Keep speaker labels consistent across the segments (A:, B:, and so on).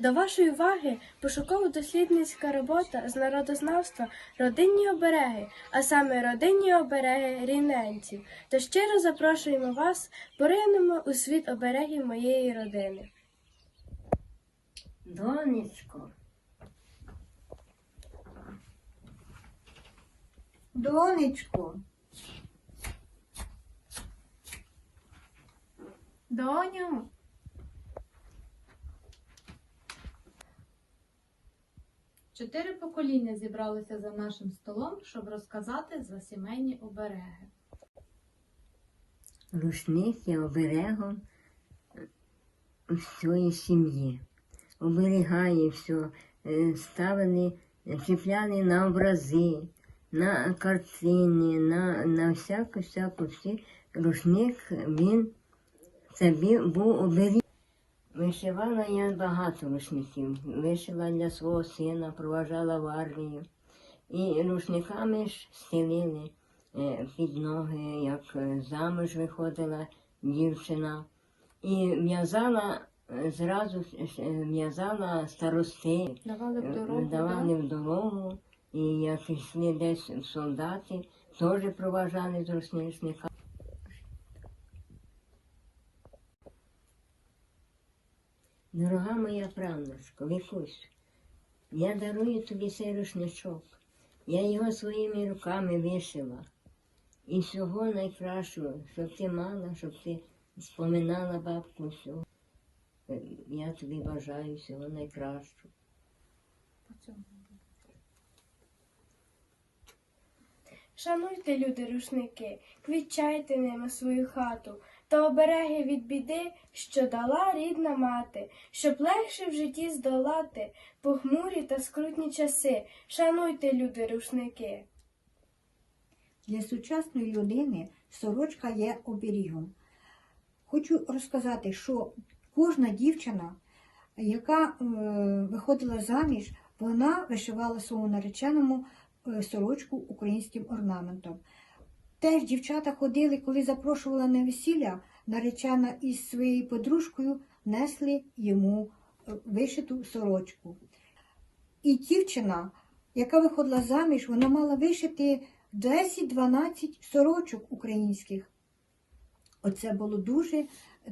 A: До вашої уваги пошуково-дослідницька робота з народознавства родинні обереги, а саме родинні обереги рівненців. То щиро запрошуємо вас, поринемо у світ оберегів моєї родини.
B: Донечко,
C: Донечко,
D: Доню. Чотири покоління зібралися за нашим столом, щоб розказати за сімейні обереги.
B: рушник є оберегом всієї сім'ї. Оберігає все, Е, ставили, чіпляли на образи, на картини, на, на всяку, всяку всі. Рушник, він це був оберіг. Вишивала я багато рушників. Вишила для свого сина, проважала в армію. І рушниками ж стелили е, під ноги, як е, замуж виходила дівчина. І в'язала е, зразу в'язала старости,
D: Давали в дорогу.
B: давали
D: да?
B: в дорогу. І як йшли десь солдати, теж проважали з рушничника. Дорога моя правнучко, Вікусь, я дарую тобі цей рушничок. Я його своїми руками вишила. І всього найкращого, щоб ти мала, щоб ти споминала бабку. Е, Я тобі бажаю всього найкращого.
A: Шануйте, люди, рушники, квітчайте ними свою хату, та обереги від біди, що дала рідна мати, щоб легше в житті здолати похмурі та скрутні часи. Шануйте, люди, рушники.
C: для сучасної людини сорочка є оберігом. Хочу розказати, що кожна дівчина, яка е, виходила заміж, вона вишивала своєму нареченому е, сорочку українським орнаментом. Теж дівчата ходили, коли запрошувала на весілля, наречена із своєю подружкою несли йому е, вишиту сорочку. І дівчина, яка виходила заміж, вона мала вишити 10-12 сорочок українських. Оце було дуже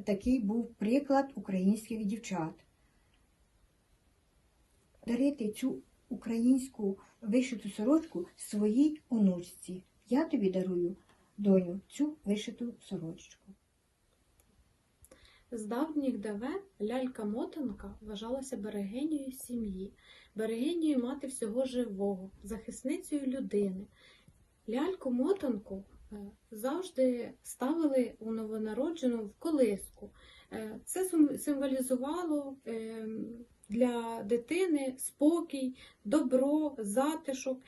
C: такий був приклад українських дівчат. Дарити цю українську вишиту сорочку своїй онучці. Я тобі дарую, доню, цю вишиту сорочку.
D: З давніх давен лялька-мотанка вважалася берегинею сім'ї, берегинею мати всього живого, захисницею людини. Ляльку-мотанку е, завжди ставили у новонароджену в колиску. Е, Це символізувало е, для дитини спокій, добро, затишок.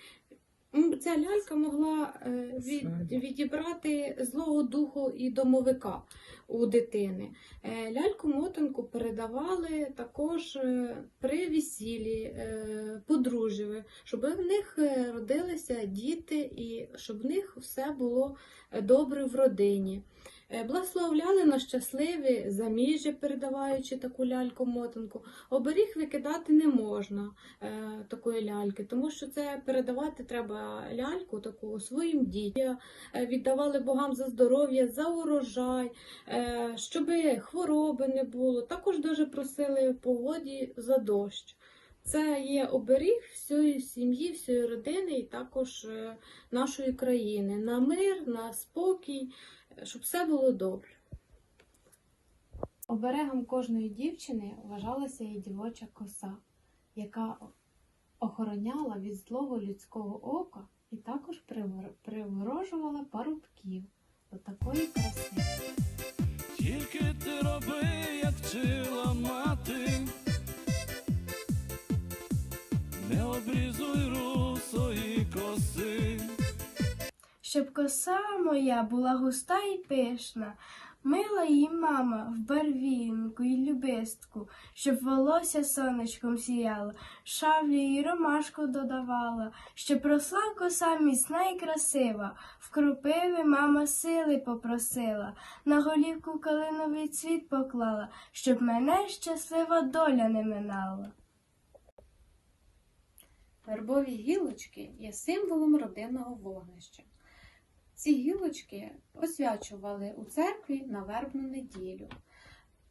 D: Ця лялька могла е, від, відібрати злого духу і домовика у дитини. Е, Ляльку-мотанку передавали також е, при весіллі е, щоб в них родилися діти і щоб в них все було добре в родині. Е, Благословляли на щасливі заміжжя, передаваючи таку ляльку-мотанку. Оберіг викидати не можна е, такої ляльки, тому що це передавати треба ляльку таку своїм дітям. Е, Віддавали богам за здоров'я, за урожай, щоб хвороби не було. Також дуже просили погоді за дощ. Це є оберіг всієї сім'ї, всієї родини і також нашої країни на мир, на спокій, щоб все було добре. Оберегом кожної дівчини вважалася і дівоча коса, яка охороняла від злого людського ока і також привор- приворожувала парубків до такої краси.
E: Тільки ти роби, як вчила мати, не обрізуй коси.
A: Щоб коса моя була густа і пишна, Мила її мама в барвінку й любистку, щоб волосся сонечком сіяло, шавлю їй ромашку додавала, щоб росла коса міцна й красива. В кропиви мама сили попросила, на голівку калиновий цвіт поклала, щоб мене щаслива доля не минала.
D: Вербові гілочки є символом родинного вогнища. Ці гілочки освячували у церкві на вербну неділю.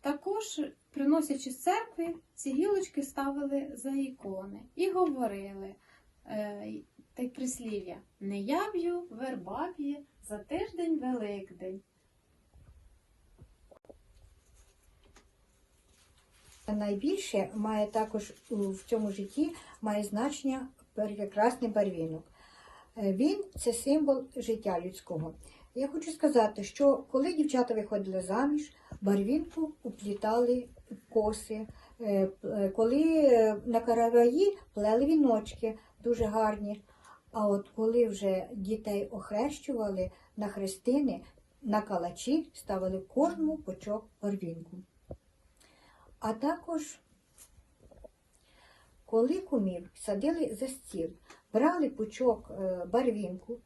D: Також, приносячи з церкви, ці гілочки ставили за ікони і говорили е, та прислів'я Не я б'ю, за тиждень Великдень.
C: Найбільше має також в цьому житті має значення прекрасний барвінок. Е, Він це символ життя людського. Я хочу сказати, що коли дівчата виходили заміж, барвінку уплітали коси. Е, е, Коли на караваї плели віночки дуже гарні. А от коли вже дітей охрещували на хрестини, на калачі ставили кожному почок барвінку. А також, коли кумів садили за стіл, брали пучок е, барвінку,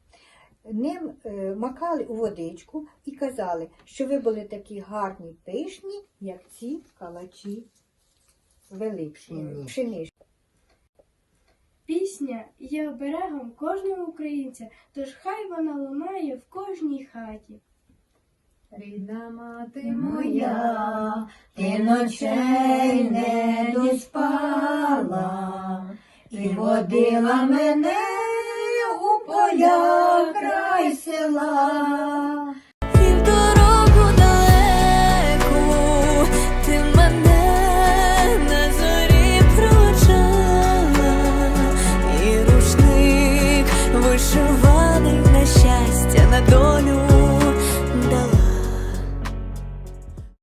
C: ним е, макали у водичку і казали, що ви були такі гарні пишні, як ці калачі пшеничні.
A: Пісня є оберегом кожного українця, тож хай вона лунає в кожній хаті.
D: Рідна мати
C: моя, ти ночей не доспала, і водила мене у поля край села,